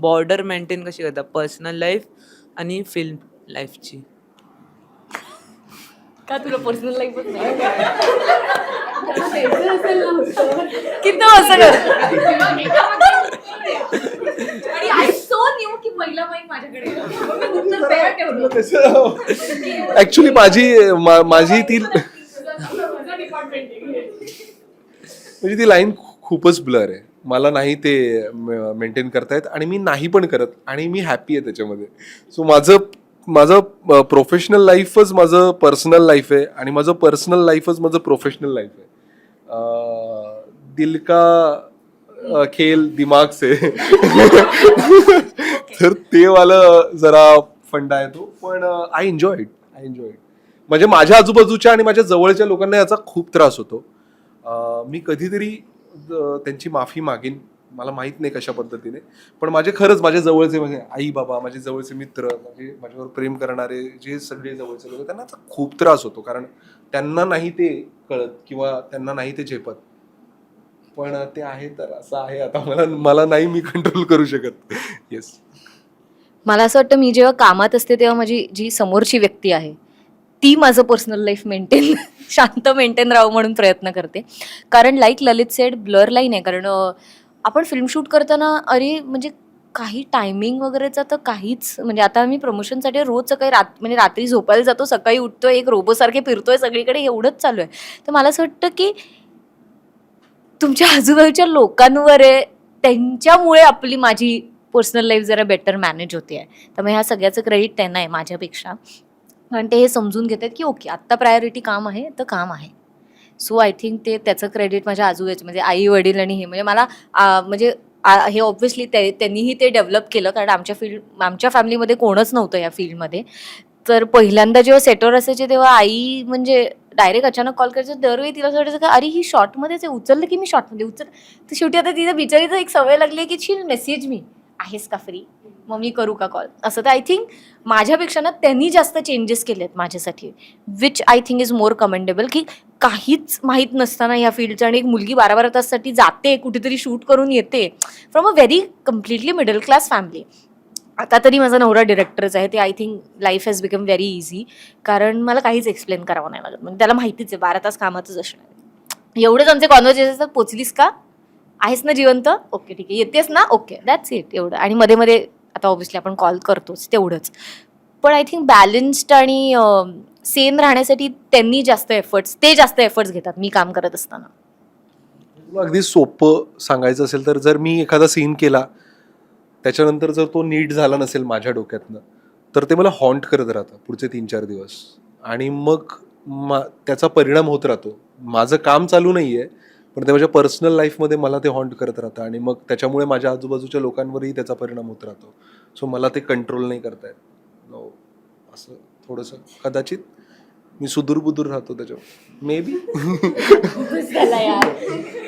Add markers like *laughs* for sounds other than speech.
Border maintain कशी करता personal life आणि फिल्म लाईफची. का तुला पर्सनल लाईफच नाही? किती असं आणि आय सो न्यू की पहिला माईक माझ्याकडे आहे. मग मी उत्तर तयार ठेवलं. ऍक्च्युली माझी मा- माझी ती म्हणजे ती लाईन खूपच ब्लर आहे. मला नाही ते मेंटेन करता येत आणि मी नाही पण करत आणि मी हॅपी आहे त्याच्यामध्ये. सो माझं माझं प्रोफेशनल लाईफच माझं पर्सनल लाईफ आहे आणि माझं पर्सनल लाईफच माझं प्रोफेशनल लाईफ आहे. दिल का खेल दिमाग से. *laughs* तर ते वालं जरा फंडा आहे तो पण I enjoy it I enjoy it म्हणजे माझ्या आजूबाजूच्या आणि माझ्या जवळच्या लोकांना याचा खूप त्रास होतो. मी कधीतरी त्यांची माफी मागेन. मला माहीत नाही कशा पद्धतीने. पण माझे खरंच माझ्या जवळचे म्हणजे आई बाबा माझे जवळचे मित्र माझे माझ्यावर प्रेम करणारे जे सगळे जवळचे लोक त्यांना खूप त्रास होतो. कारण त्यांना नाही ते कळत किंवा त्यांना नाही ते झेपत. पण ते आहे तर असं आहे. आता मला मला नाही मी कंट्रोल करू शकत. येस मला असं वाटतं मी जेव्हा कामात असते तेव्हा माझी जी समोरची व्यक्ती आहे ती माझं पर्सनल लाईफ मेंटेन शांत मेंटेन राहू म्हणून प्रयत्न करते. कारण like Lalit said blur line आहे. कारण आपण फिल्म शूट करताना अरे म्हणजे काही टायमिंग वगैरेचा तर काहीच म्हणजे आता आम्ही प्रमोशनसाठी रोज सकाळी रात म्हणजे रात्री झोपायला जातो सकाळी उठतोय एक रोबोसारखे फिरतोय सगळीकडे एवढंच चालू आहे. तर मला असं वाटतं की तुमच्या आजूबाजूच्या लोकांवर आहे त्यांच्यामुळे आपली माझी पर्सनल लाईफ जरा बेटर मॅनेज होते आहे. त्यामुळे ह्या सगळ्याचं क्रेडिट त्यांना आहे माझ्यापेक्षा. कारण ते हे समजून घेतात की ओके आत्ता प्रायोरिटी काम आहे तर काम आहे. सो आय थिंक ते त्याचं क्रेडिट माझ्या आजूबाजूचे म्हणजे आई वडील आणि हे म्हणजे मला म्हणजे हे ऑब्व्हियसली ते त्यांनीही ते डेव्हलप केलं कारण आमच्या फील्ड आमच्या फॅमिलीमध्ये कोणच नव्हतं या फील्डमध्ये तर पहिल्यांदा जेव्हा सेटवर असायचे तेव्हा आई म्हणजे डायरेक्ट अचानक कॉल करायचं दरवेळी तिला असं वाटायचं का अरे ही शॉर्टमध्येच आहे उचललं की मी शॉर्टमध्ये उचल तर शेवटी आता तिच्या बिचारीचं एक सवय लागली आहे की शी मेसेज मी आहेस का फ्री मग मी करू का कॉल असं तर आय थिंक माझ्यापेक्षा ना त्यांनी जास्त चेंजेस केले आहेत माझ्यासाठी which I think is more commendable की काहीच माहीत नसताना ह्या फील्डचं आणि एक मुलगी बारा बारा ताससाठी जाते कुठेतरी शूट करून येते from a very completely middle class family आता तरी माझा नवरा डिरेक्टरच आहे ते I think life has become very easy कारण मला काहीच एक्सप्लेन करावं नाही लागत. म्हणजे त्याला माहितीच आहे बारा तास कामातच असणार आहे. एवढेच आमचे कॉन्व्हर्सेशन पोचलीस का? आहेस ना जिवंत? ओके ठीक आहे. येतेस ना? ओके दॅट्स इट एवढं. आणि मध्ये मध्ये आता ऑब्व्हियसली आपण कॉल करतोच तेवढंच. पण आय थिंक बॅलन्स्ड आणि सेम राहण्यासाठी त्यांनी जास्त एफर्ट्स ते जास्त एफर्ट्स घेतात मी काम करत असताना. तुला अगदी सोपं सांगायचं असेल तर जर मी एखादा सीन केला त्याच्यानंतर जर तो नीट झाला नसेल माझ्या डोक्यातनं तर ते मला हॉन्ट करत राहतं पुढचे तीन चार दिवस. आणि मग मा त्याचा परिणाम होत राहतो. माझं काम चालू नाही आहे पण ते माझ्या पर्सनल लाईफमध्ये मला ते हॉन्ट करत राहतं आणि मग त्याच्यामुळे माझ्या आजूबाजूच्या लोकांवरही त्याचा परिणाम होत राहतो. सो मला ते कंट्रोल नाही करता येत. नो असं थोडंसं. कदाचित मी सुदूर बुदूर राहतो त्याच्यावर. May be *laughs*